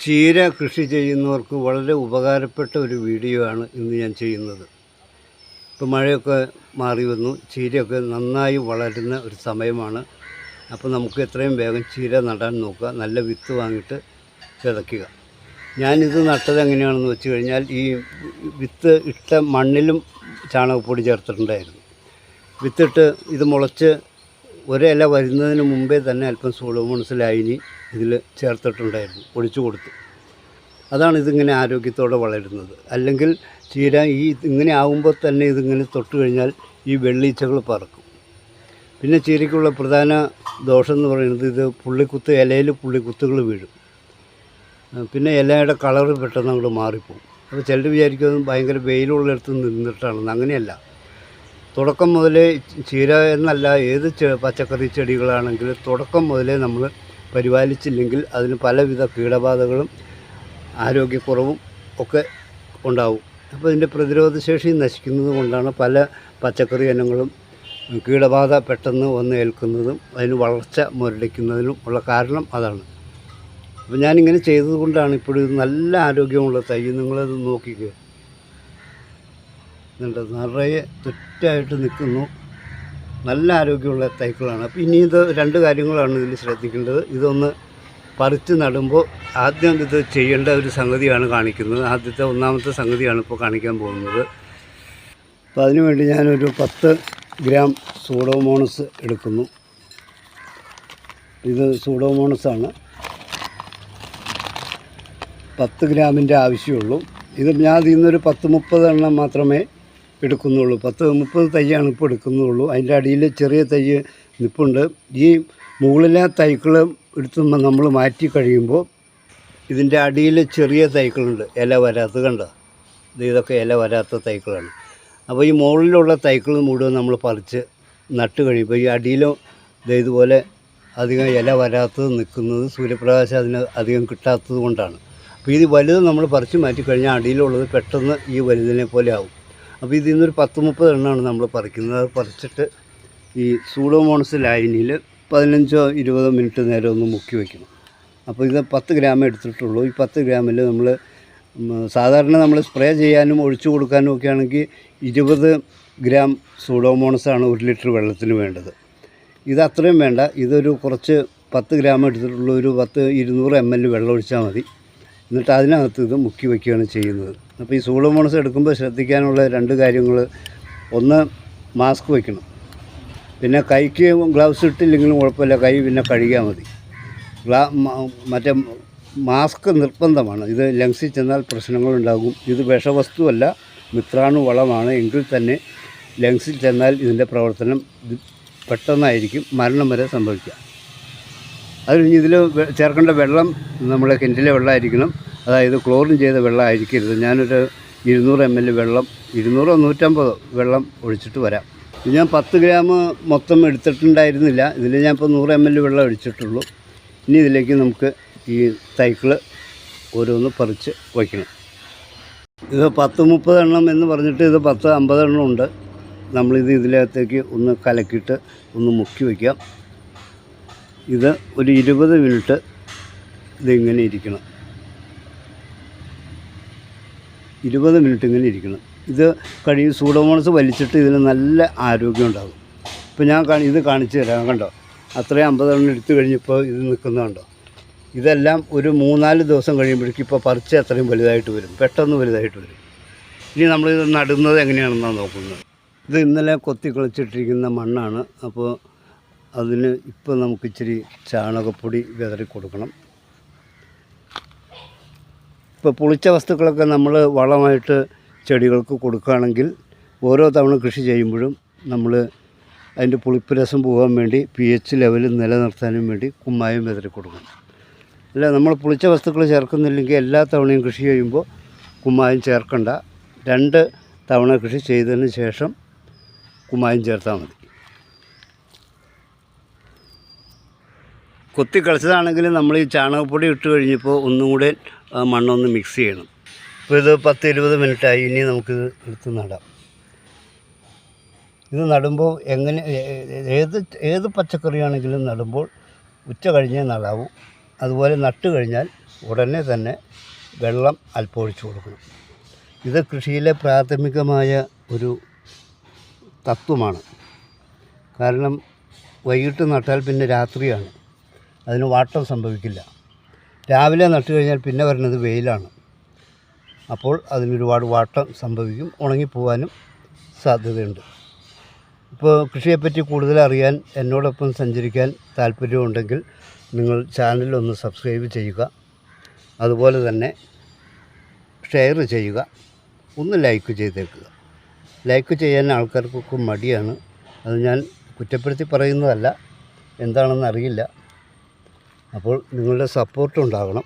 ചീര കൃഷി ചെയ്യുന്നവർക്ക് വളരെ ഉപകാരപ്പെട്ട ഒരു വീഡിയോ ആണ് ഇന്ന് ഞാൻ ചെയ്യുന്നത്. ഇപ്പോൾ മഴയൊക്കെ മാറി വന്നു. ചീരയൊക്കെ നന്നായി വളരുന്ന ഒരു സമയമാണ്. അപ്പോൾ നമുക്ക് എത്രയും വേഗം ചീര നടാൻ നോക്കുക. നല്ല വിത്ത് വാങ്ങിയിട്ട് വിതയ്ക്കുക ഞാനിത് നട്ടത് എങ്ങനെയാണെന്ന് വെച്ച് കഴിഞ്ഞാൽ ഈ വിത്ത് ഇട്ട മണ്ണിലും ചാണകപ്പൊടി ചേർത്തിട്ടുണ്ടായിരുന്നു. വിത്തിട്ട് ഇത് മുളച്ച് ഒരില വരുന്നതിന് മുമ്പേ തന്നെ അല്പം സൂളോമോണസ് ലൈനി ഇതിൽ ചേർത്തിട്ടുണ്ടായിരുന്നു ഒഴിച്ചു കൊടുത്തു. അതാണ് ഇതിങ്ങനെ ആരോഗ്യത്തോടെ വളരുന്നത്. അല്ലെങ്കിൽ ചീര ഈ ഇങ്ങനെ ആകുമ്പോൾ തന്നെ ഇതിങ്ങനെ തൊട്ട് കഴിഞ്ഞാൽ ഈ വെള്ളീച്ചകൾ പറക്കും. പിന്നെ ചീരയ്ക്കുള്ള പ്രധാന ദോഷം എന്ന് പറയുന്നത് ഇത് പുള്ളിക്കുത്ത് ഇലയിൽ പുള്ളിക്കുത്തുകൾ വീഴും. പിന്നെ ഇലയുടെ കളറ് പെട്ടെന്ന് അങ്ങോട്ട് മാറിപ്പോകും അപ്പോൾ ചിലർ വിചാരിക്കുന്നത് ഭയങ്കര വെയിലുള്ളിടത്ത് നിന്നിട്ടാണെന്ന്. അങ്ങനെയല്ല. തുടക്കം മുതലേ ചീര എന്നല്ല ഏത് പച്ചക്കറി ചെടികളാണെങ്കിലും തുടക്കം മുതലേ നമ്മൾ പരിപാലിച്ചില്ലെങ്കിൽ അതിന് പലവിധ കീടബാധകളും ആരോഗ്യക്കുറവും ഒക്കെ ഉണ്ടാവും. അപ്പോൾ ഇതിന്റെ പ്രതിരോധശേഷി നശിക്കുന്നത് കൊണ്ടാണ് പല പച്ചക്കറി ഇനങ്ങളും കീടബാധ പെട്ടെന്ന് വന്ന് ഏൽക്കുന്നതും അതിന് വളർച്ച മുരടിക്കുന്നതിനും ഉള്ള കാരണം അതാണ്. അപ്പോൾ ഞാനിങ്ങനെ ചെയ്തതുകൊണ്ടാണ് ഇപ്പോഴും നല്ല ആരോഗ്യമുള്ള തൈ. നിങ്ങളത് നോക്കിക്കുക നിറയെ തെറ്റായിട്ട് നിൽക്കുന്നു. നല്ല ആരോഗ്യമുള്ള തൈക്കളാണ് അപ്പോൾ ഇനി ഇത് രണ്ട് കാര്യങ്ങളാണ് ഇതിൽ ശ്രദ്ധിക്കേണ്ടത്. ഇതൊന്ന് പറിച്ച് നടുമ്പോൾ ആദ്യം ഇത് ചെയ്യേണ്ട ഒരു സംഗതിയാണ് കാണിക്കുന്നത്. ആദ്യത്തെ ഒന്നാമത്തെ സംഗതിയാണ് ഇപ്പോൾ കാണിക്കാൻ പോകുന്നത്. അപ്പോൾ അതിനുവേണ്ടി ഞാനൊരു പത്ത് ഗ്രാം സൂഡോമോണസ് എടുക്കുന്നു. ഇത് സൂഡോമോണസാണ്. പത്ത് ഗ്രാമിന്റെ ആവശ്യമുള്ളൂ. ഇത് ഞാൻ ഇതിൽ നിന്നൊരു പത്ത് മുപ്പത് എണ്ണം മാത്രമേ എടുക്കുന്നുള്ളൂ. പത്ത് മുപ്പത് തൈയാണ് ഇപ്പോൾ എടുക്കുന്നുള്ളൂ. അതിന്റെ അടിയിൽ ചെറിയ തൈ നിപ്പുണ്ട്. ഈ മുകളിലെ തൈകൾ എടുത്ത് നമ്മൾ മാറ്റി കഴിയുമ്പോൾ ഇതിന്റെ അടിയിൽ ചെറിയ തൈകളുണ്ട്. ഇല വരാത്തത് കണ്ടോ? ഇത് ഇതൊക്കെ ഇല വരാത്ത തൈകളാണ്. അപ്പോൾ ഈ മുകളിലുള്ള തൈകൾ മുഴുവൻ നമ്മൾ പറിച്ച് നട്ട് കഴിയുമ്പോൾ ഈ അടിയിലും ഇതുപോലെ അധികം ഇല വരാത്തത് നിൽക്കുന്നത് സൂര്യപ്രകാശം അതിന് അധികം കിട്ടാത്തത് കൊണ്ടാണ്. അപ്പോൾ ഇത് വലുത് നമ്മൾ പറിച്ച് മാറ്റി കഴിഞ്ഞാൽ അടിയിലുള്ളത് പെട്ടെന്ന് ഈ വലുതിനെ പോലെ ആവും. അപ്പോൾ ഇതിൽ നിന്നൊരു പത്ത് മുപ്പത് എണ്ണമാണ് നമ്മൾ പറിക്കുന്നത്. അത് പറിച്ചിട്ട് ഈ സൂഡോമോണസ് ലൈനിൽ പതിനഞ്ചോ ഇരുപതോ മിനിറ്റ് നേരം ഒന്ന് മുക്കി വയ്ക്കണം അപ്പോൾ ഇത് പത്ത് ഗ്രാം എടുത്തിട്ടുള്ളൂ. ഈ പത്ത് ഗ്രാമിൽ നമ്മൾ സാധാരണ നമ്മൾ സ്പ്രേ ചെയ്യാനും ഒഴിച്ചു കൊടുക്കാനും ഒക്കെ ആണെങ്കിൽ ഇരുപത് ഗ്രാം സൂഡോമോണസാണ് ഒരു ലിറ്റർ വെള്ളത്തിന് വേണ്ടത്. ഇത് അത്രയും വേണ്ട. ഇതൊരു കുറച്ച് പത്ത് ഗ്രാം എടുത്തിട്ടുള്ള ഒരു പത്ത് ഇരുന്നൂറ് എം എൽ വെള്ളം ഒഴിച്ചാൽ മതി. എന്നിട്ട് അതിനകത്ത് ഇത് മുക്കി വയ്ക്കുകയാണ് ചെയ്യുന്നത്. അപ്പോൾ ഈ സൂളമോണസ് എടുക്കുമ്പോൾ ശ്രദ്ധിക്കാനുള്ള രണ്ട് കാര്യങ്ങൾ ഒന്ന് മാസ്ക് വയ്ക്കണം. പിന്നെ കൈക്ക് ഗ്ലൗസ് ഇട്ടില്ലെങ്കിലും കുഴപ്പമില്ല. കൈ പിന്നെ കഴുകിയാൽ മതി. ഗ്ലാ മറ്റേ മാസ്ക് നിർബന്ധമാണ്. ഇത് ലങ്സിൽ ചെന്നാൽ പ്രശ്നങ്ങളുണ്ടാകും. ഇത് വിഷവസ്തുവല്ല മിത്രാണു വളമാണ് എങ്കിൽ തന്നെ ലങ്സിൽ ചെന്നാൽ ഇതിന്റെ പ്രവർത്തനം പെട്ടെന്നായിരിക്കും. മരണം വരെ സംഭവിക്കുക അത് ഇതിൽ ചേർക്കേണ്ട വെള്ളം നമ്മുടെ കിണറ്റിലെ വെള്ളമായിരിക്കണം. അതായത് ക്ലോറിൻ ചെയ്ത വെള്ളമായിരിക്കരുത്. ഞാനൊരു ഇരുന്നൂറ് എം എൽ വെള്ളം ഇരുന്നൂറോ നൂറ്റമ്പതോ വെള്ളം ഒഴിച്ചിട്ട് വരാം. ഇത് ഞാൻ പത്ത് ഗ്രാം മൊത്തം എടുത്തിട്ടുണ്ടായിരുന്നില്ല. ഇതിൽ ഞാൻ ഇപ്പോൾ നൂറ് എം എൽ വെള്ളം ഒഴിച്ചിട്ടുള്ളൂ. ഇനി ഇതിലേക്ക് നമുക്ക് ഈ തൈക്കിൾ ഓരോന്ന് പറിച്ച് വയ്ക്കണം. ഇത് പത്ത് മുപ്പത് എണ്ണം എന്ന് പറഞ്ഞിട്ട് ഇത് പത്ത് അമ്പത് എണ്ണം ഉണ്ട്. നമ്മളിത് ഇതിനകത്തേക്ക് ഒന്ന് കലക്കിയിട്ട് ഒന്ന് മുക്കി വയ്ക്കാം. ഇത് ഒരു ഇരുപത് മിനിറ്റ് ഇതിങ്ങനെ ഇരിക്കണം. ഇരുപത് മിനിറ്റ് ഇങ്ങനെ ഇരിക്കണം. ഇത് കഴിയും സൂഡോമോണസ് വലിച്ചിട്ട് ഇതിന് നല്ല ആരോഗ്യം ഉണ്ടാകും. ഇപ്പോൾ ഞാൻ കാണി ഇത് കാണിച്ചു തരാം കണ്ടോ? അത്രയും അമ്പതെണ്ണം എടുത്തു കഴിഞ്ഞപ്പോൾ ഇത് നിൽക്കുന്നത് കണ്ടോ? ഇതെല്ലാം ഒരു മൂന്നാൽ ദിവസം കഴിയുമ്പോഴേക്കും ഇപ്പോൾ പറിച്ച് അത്രയും വലുതായിട്ട് വരും. പെട്ടെന്ന് വലുതായിട്ട് വരും. ഇനി നമ്മളിത് നടുന്നത് എങ്ങനെയാണെന്നാണ് നോക്കുന്നത്. ഇത് ഇന്നലെ കൊത്തി കളിച്ചിട്ടിരിക്കുന്ന മണ്ണാണ്. അപ്പോൾ അതിന് ഇപ്പം നമുക്ക് ഇച്ചിരി ചാണകപ്പൊടി വിതറി കൊടുക്കണം ഇപ്പോൾ പുളിച്ച വസ്തുക്കളൊക്കെ നമ്മൾ വളമായിട്ട് ചെടികൾക്ക് കൊടുക്കുകയാണെങ്കിൽ ഓരോ തവണ കൃഷി ചെയ്യുമ്പോഴും നമ്മൾ അതിന്റെ പുളിപ്പ് രസം പോകാൻ വേണ്ടി പി എച്ച് ലെവൽ നിലനിർത്താനും വേണ്ടി കുമ്മായം വിതറി കൊടുക്കണം അല്ല നമ്മൾ പുളിച്ച വസ്തുക്കൾ ചേർക്കുന്നില്ലെങ്കിൽ എല്ലാ തവണയും കൃഷി ചെയ്യുമ്പോൾ കുമ്മായം ചേർക്കണ്ട. രണ്ട് തവണ കൃഷി ചെയ്തതിന് ശേഷം കുമ്മായം ചേർത്താൽ മതി. കൊത്തി കളിച്ചതാണെങ്കിൽ നമ്മൾ ഈ ചാണകപ്പൊടി ഇട്ട് കഴിഞ്ഞപ്പോൾ ഒന്നും കൂടെ മണ്ണൊന്ന് മിക്സ് ചെയ്യണം. ഇപ്പോൾ ഇത് പത്ത് ഇരുപത് മിനിറ്റായി ഇനി നമുക്ക് എടുത്ത് നടാം. ഇത് നടുമ്പോൾ എങ്ങനെ ഏത് ഏത് പച്ചക്കറിയാണെങ്കിലും നടുമ്പോൾ ഉച്ച കഴിഞ്ഞേ നടാവൂ. അതുപോലെ നട്ട് കഴിഞ്ഞാൽ ഉടനെ തന്നെ വെള്ളം അല്പം ഒഴിച്ചു കൊടുക്കണം. ഇത് കൃഷിയിലെ പ്രാഥമികമായ ഒരു തത്വമാണ്. കാരണം വൈകിട്ട് നട്ടാൽ പിന്നെ രാത്രിയാണ്. അതിന് വാട്ടം സംഭവിക്കില്ല. രാവിലെ നട്ടു കഴിഞ്ഞാൽ പിന്നെ വരുന്നത് വെയിലാണ്. അപ്പോൾ അതിനൊരുപാട് വാട്ടം സംഭവിക്കും. ഉണങ്ങിപ്പോവാനും സാധ്യതയുണ്ട്. ഇപ്പോൾ കൃഷിയെപ്പറ്റി കൂടുതൽ അറിയാൻ എന്നോടൊപ്പം സഞ്ചരിക്കാൻ താല്പര്യമുണ്ടെങ്കിൽ നിങ്ങൾ ചാനലൊന്ന് സബ്സ്ക്രൈബ് ചെയ്യുക. അതുപോലെ തന്നെ ഷെയർ ചെയ്യുക. ഒന്ന് ലൈക്ക് ചെയ്തേക്കുക. ലൈക്ക് ചെയ്യാൻ ആൾക്കാർക്കൊക്കെ മടിയാണ്. അത് ഞാൻ കുറ്റപ്പെടുത്തി പറയുന്നതല്ല. എന്താണെന്ന് അറിയില്ല. അപ്പോൾ നിങ്ങളുടെ സപ്പോർട്ട് ഉണ്ടാകണം.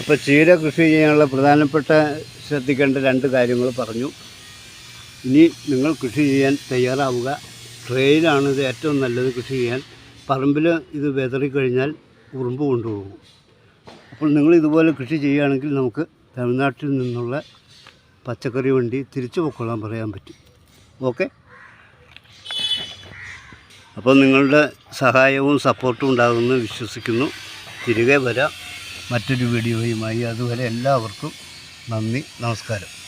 അപ്പോൾ ചീര കൃഷി ചെയ്യാനുള്ള പ്രധാനപ്പെട്ട ശ്രദ്ധിക്കേണ്ട രണ്ട് കാര്യങ്ങൾ പറഞ്ഞു. ഇനി നിങ്ങൾ കൃഷി ചെയ്യാൻ തയ്യാറാവുക. ട്രെയിനാണ് ഇത് ഏറ്റവും നല്ലത് കൃഷി ചെയ്യാൻ. പറമ്പിൽ ഇത് വെതറിക്കഴിഞ്ഞാൽ ഉറുമ്പ് കൊണ്ടുപോകും. അപ്പോൾ നിങ്ങൾ ഇതുപോലെ കൃഷി ചെയ്യുകയാണെങ്കിൽ നമുക്ക് തമിഴ്നാട്ടിൽ നിന്നുള്ള പച്ചക്കറി വണ്ടി തിരിച്ചു പൊക്കൊള്ളാൻ പറയാൻ പറ്റും. ഓക്കെ? അപ്പോൾ നിങ്ങളുടെ സഹായവും സപ്പോർട്ടും ഉണ്ടാകുമെന്ന് വിശ്വസിക്കുന്നു. തിരികെ വരാം. മറ്റൊരു വീഡിയോയുമായി. അതുവരെ എല്ലാവർക്കും നന്ദി. നമസ്കാരം.